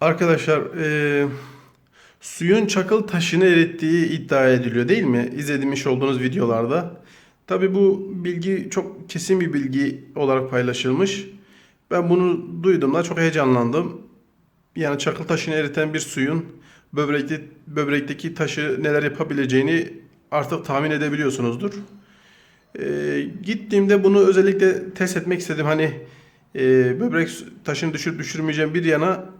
Arkadaşlar eee, suyun çakıl taşını erittiği iddia ediliyor değil mi? İzlemiş olduğunuz videolarda. Tabii bu bilgi çok kesin bir bilgi olarak paylaşılmış. Ben bunu duyduğumda çok heyecanlandım. Yani çakıl taşını eriten bir suyun böbrekte, böbrekteki taşı neler yapabileceğini artık tahmin edebiliyorsunuzdur. Ee, gittiğimde bunu özellikle test etmek istedim. Hani e, böbrek taşını düşürüp düşürmeyeceğim bir yana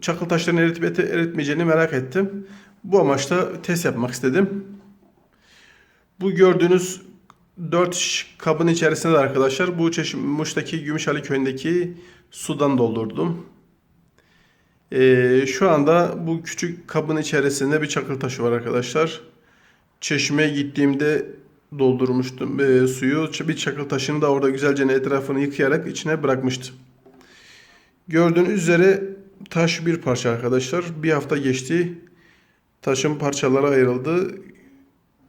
çakıl taşlarını eritip eritmeyeceğini merak ettim. Bu amaçla test yapmak istedim. Bu gördüğünüz 4 kabın içerisinde de arkadaşlar bu çeşme, Muş'taki Gümüşhali köyündeki sudan doldurdum. Ee, şu anda bu küçük kabın içerisinde bir çakıl taşı var arkadaşlar. Çeşmeye gittiğimde doldurmuştum e, suyu. Bir çakıl taşını da orada güzelce etrafını yıkayarak içine bırakmıştım. Gördüğünüz üzere taş bir parça arkadaşlar. Bir hafta geçti. Taşın parçalara ayrıldı.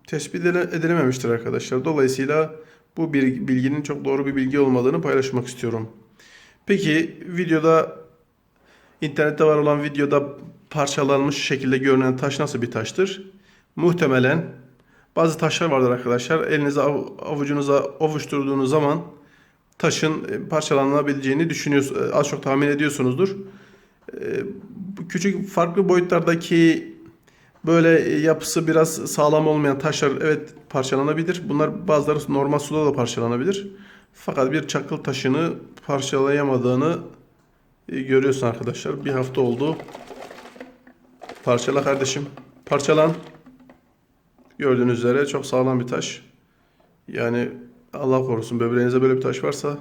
Tespit edile- edilememiştir arkadaşlar. Dolayısıyla bu bir bilginin çok doğru bir bilgi olmadığını paylaşmak istiyorum. Peki videoda internette var olan videoda parçalanmış şekilde görünen taş nasıl bir taştır? Muhtemelen bazı taşlar vardır arkadaşlar. Elinize av- avucunuza ovuşturduğunuz zaman taşın e, parçalanabileceğini düşünüyorsunuz. Az çok tahmin ediyorsunuzdur. E, bu küçük farklı boyutlardaki böyle yapısı biraz sağlam olmayan taşlar evet parçalanabilir. Bunlar bazıları normal suda da parçalanabilir. Fakat bir çakıl taşını parçalayamadığını e, görüyorsun arkadaşlar. Bir hafta oldu. Parçala kardeşim. Parçalan. Gördüğünüz üzere çok sağlam bir taş. Yani Allah korusun böbreğinizde böyle bir taş varsa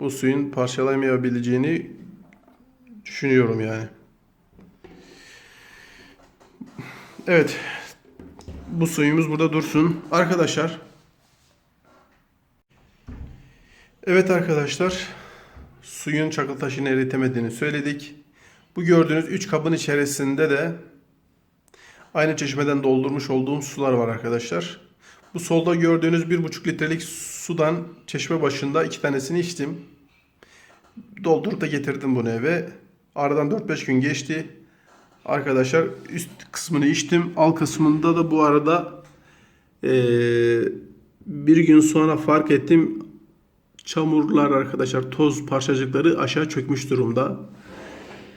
bu suyun parçalamayabileceğini düşünüyorum yani. Evet. Bu suyumuz burada dursun. Arkadaşlar. Evet arkadaşlar. Suyun çakıl taşını eritemediğini söyledik. Bu gördüğünüz 3 kabın içerisinde de aynı çeşmeden doldurmuş olduğum sular var arkadaşlar. Bu solda gördüğünüz 1,5 litrelik sudan çeşme başında iki tanesini içtim. Doldurup da getirdim bunu eve. Aradan 4-5 gün geçti. Arkadaşlar üst kısmını içtim. Alt kısmında da bu arada eee, bir gün sonra fark ettim. Çamurlar arkadaşlar toz parçacıkları aşağı çökmüş durumda.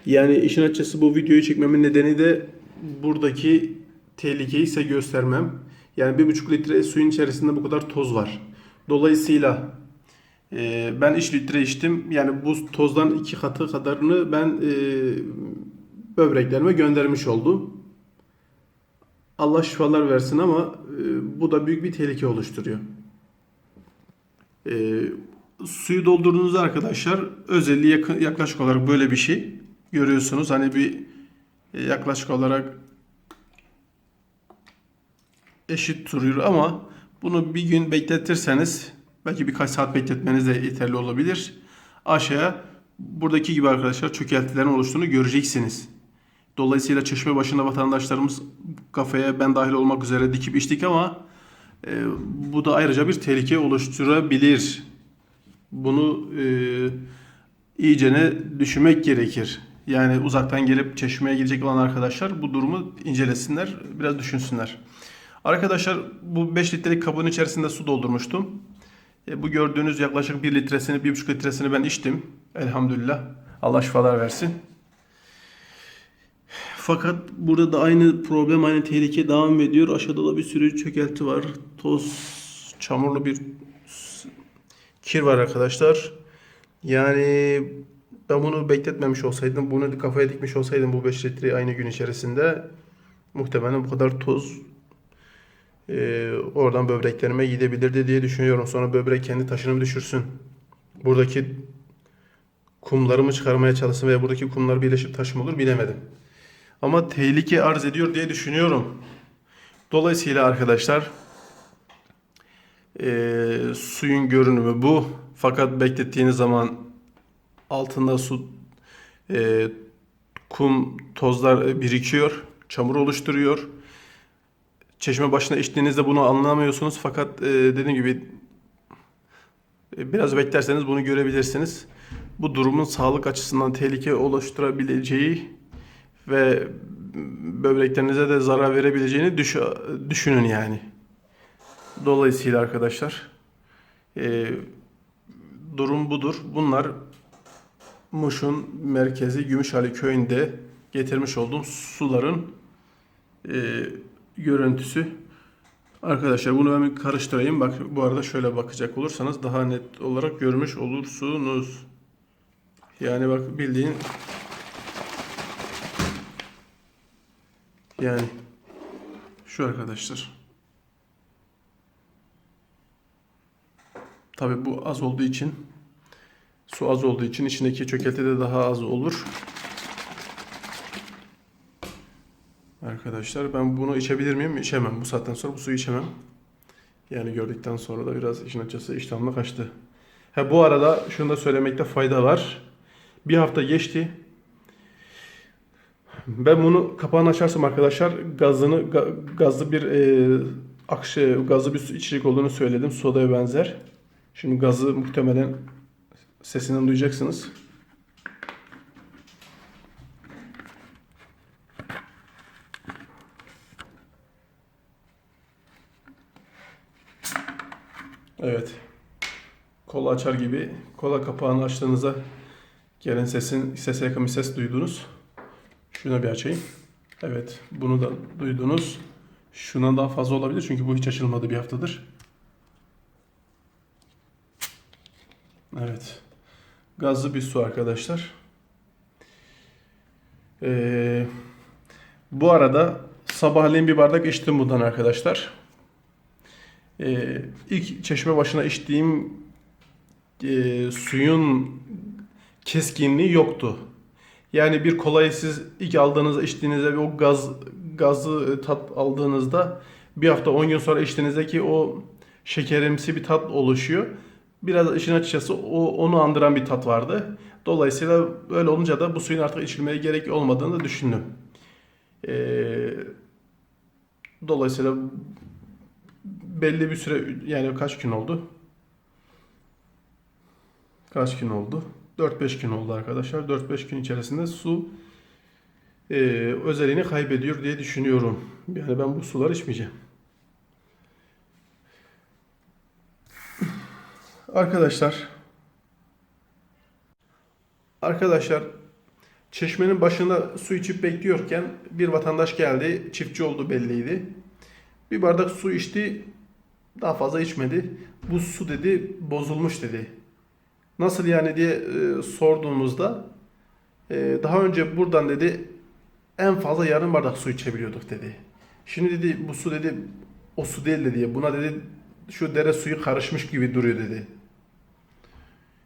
Yani işin açıkçası bu videoyu çekmemin nedeni de buradaki tehlikeyi size göstermem. Yani bir buçuk litre suyun içerisinde bu kadar toz var. Dolayısıyla e, ben 3 litre içtim. Yani bu tozdan iki katı kadarını ben e, böbreklerime göndermiş oldum. Allah şifalar versin ama e, bu da büyük bir tehlike oluşturuyor. E, suyu doldurduğunuzda arkadaşlar özelliği yakın, yaklaşık olarak böyle bir şey görüyorsunuz. Hani bir e, yaklaşık olarak eşit duruyor ama bunu bir gün bekletirseniz belki birkaç saat bekletmeniz de yeterli olabilir. Aşağıya buradaki gibi arkadaşlar çökeltilerin oluştuğunu göreceksiniz. Dolayısıyla çeşme başında vatandaşlarımız kafaya ben dahil olmak üzere dikip içtik ama e, bu da ayrıca bir tehlike oluşturabilir. Bunu e, iyicene düşünmek gerekir. Yani uzaktan gelip çeşmeye gidecek olan arkadaşlar bu durumu incelesinler, biraz düşünsünler. Arkadaşlar bu 5 litrelik kabın içerisinde su doldurmuştum. E, bu gördüğünüz yaklaşık 1 litresini, 1,5 litresini ben içtim. Elhamdülillah. Allah şifalar versin. Fakat burada da aynı problem, aynı tehlike devam ediyor. Aşağıda da bir sürü çökelti var. Toz, çamurlu bir kir var arkadaşlar. Yani ben bunu bekletmemiş olsaydım, bunu kafaya dikmiş olsaydım bu 5 litreyi aynı gün içerisinde muhtemelen bu kadar toz e, oradan böbreklerime gidebilirdi diye düşünüyorum. Sonra böbrek kendi taşını düşürsün? Buradaki kumlarımı çıkarmaya çalışsın veya buradaki kumlar birleşip taş mı olur bilemedim. Ama tehlike arz ediyor diye düşünüyorum. Dolayısıyla arkadaşlar e, suyun görünümü bu. Fakat beklettiğiniz zaman altında su e, kum tozlar birikiyor, çamur oluşturuyor. Çeşme başına içtiğinizde bunu anlamıyorsunuz fakat e, dediğim gibi e, biraz beklerseniz bunu görebilirsiniz. Bu durumun sağlık açısından tehlike oluşturabileceği ve böbreklerinize de zarar verebileceğini düş- düşünün yani. Dolayısıyla arkadaşlar e, durum budur. Bunlar Muş'un merkezi Gümüşhane köyünde getirmiş olduğum suların e, görüntüsü. Arkadaşlar bunu ben bir karıştırayım. Bak bu arada şöyle bakacak olursanız daha net olarak görmüş olursunuz. Yani bak bildiğin yani şu arkadaşlar. Tabi bu az olduğu için su az olduğu için içindeki çökelti de daha az olur. Arkadaşlar ben bunu içebilir miyim? İçemem. Bu saatten sonra bu suyu içemem. Yani gördükten sonra da biraz işin açısı iştahımla kaçtı. Ha bu arada şunu da söylemekte fayda var. Bir hafta geçti. Ben bunu kapağını açarsam arkadaşlar gazını ga- gazlı bir e, akşı gazlı bir içecek olduğunu söyledim. Sodaya benzer. Şimdi gazı muhtemelen sesinden duyacaksınız. Evet. Kola açar gibi kola kapağını açtığınızda gelen sesin sese yakın bir ses duydunuz. Şuna bir açayım. Evet, bunu da duydunuz. Şuna daha fazla olabilir çünkü bu hiç açılmadı bir haftadır. Evet. Gazlı bir su arkadaşlar. Ee, bu arada sabahleyin bir bardak içtim bundan arkadaşlar. Ee, ilk çeşme başına içtiğim e, suyun keskinliği yoktu. Yani bir kolayı siz ilk aldığınızda içtiğinizde ve o gaz gazı tat aldığınızda bir hafta 10 gün sonra içtiğinizdeki o şekerimsi bir tat oluşuyor. Biraz işin açıkçası o onu andıran bir tat vardı. Dolayısıyla öyle olunca da bu suyun artık içilmeye gerek olmadığını düşündüm. Ee, dolayısıyla belli bir süre yani kaç gün oldu? Kaç gün oldu? 4-5 gün oldu arkadaşlar. 4-5 gün içerisinde su e, özelliğini kaybediyor diye düşünüyorum. Yani ben bu suları içmeyeceğim. Arkadaşlar Arkadaşlar çeşmenin başında su içip bekliyorken bir vatandaş geldi. Çiftçi oldu belliydi. Bir bardak su içti. Daha fazla içmedi. Bu su dedi bozulmuş dedi. Nasıl yani diye e, sorduğumuzda e, daha önce buradan dedi en fazla yarım bardak su içebiliyorduk dedi. Şimdi dedi bu su dedi o su değil dedi. Buna dedi şu dere suyu karışmış gibi duruyor dedi.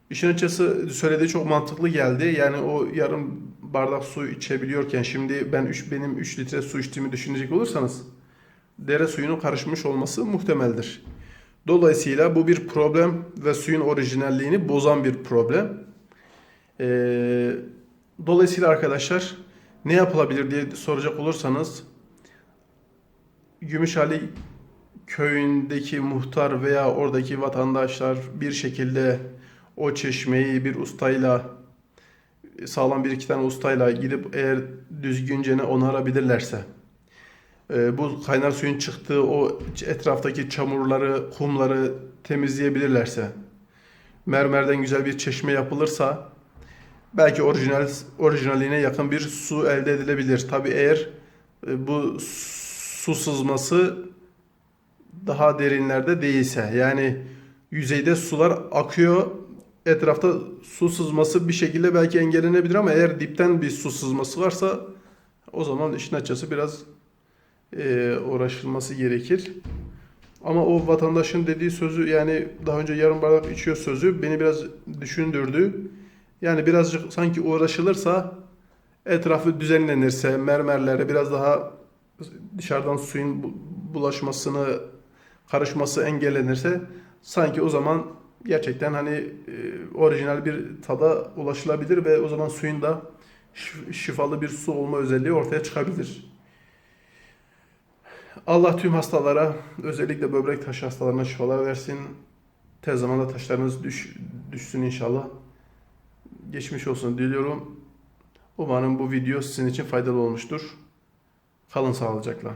İşin açıkçası söylediği çok mantıklı geldi. Yani o yarım bardak su içebiliyorken şimdi ben 3 benim 3 litre su içtiğimi düşünecek olursanız dere suyunun karışmış olması muhtemeldir. Dolayısıyla bu bir problem ve suyun orijinalliğini bozan bir problem. Ee, dolayısıyla arkadaşlar ne yapılabilir diye soracak olursanız Gümüşhali köyündeki muhtar veya oradaki vatandaşlar bir şekilde o çeşmeyi bir ustayla sağlam bir iki tane ustayla gidip eğer düzgünce onarabilirlerse bu kaynar suyun çıktığı o etraftaki çamurları, kumları temizleyebilirlerse mermerden güzel bir çeşme yapılırsa belki orijinal orijinaline yakın bir su elde edilebilir. Tabi eğer e, bu su sızması daha derinlerde değilse yani yüzeyde sular akıyor etrafta su sızması bir şekilde belki engellenebilir ama eğer dipten bir su sızması varsa o zaman işin açısı biraz e, uğraşılması gerekir. Ama o vatandaşın dediği sözü yani daha önce yarım bardak içiyor sözü beni biraz düşündürdü. Yani birazcık sanki uğraşılırsa etrafı düzenlenirse mermerlere biraz daha dışarıdan suyun bulaşmasını karışması engellenirse sanki o zaman gerçekten hani e, orijinal bir tada ulaşılabilir ve o zaman suyun da şifalı bir su olma özelliği ortaya çıkabilir. Allah tüm hastalara özellikle böbrek taşı hastalarına şifalar versin. Tez zamanda taşlarınız düş, düşsün inşallah. Geçmiş olsun diliyorum. Umarım bu video sizin için faydalı olmuştur. Kalın sağlıcakla.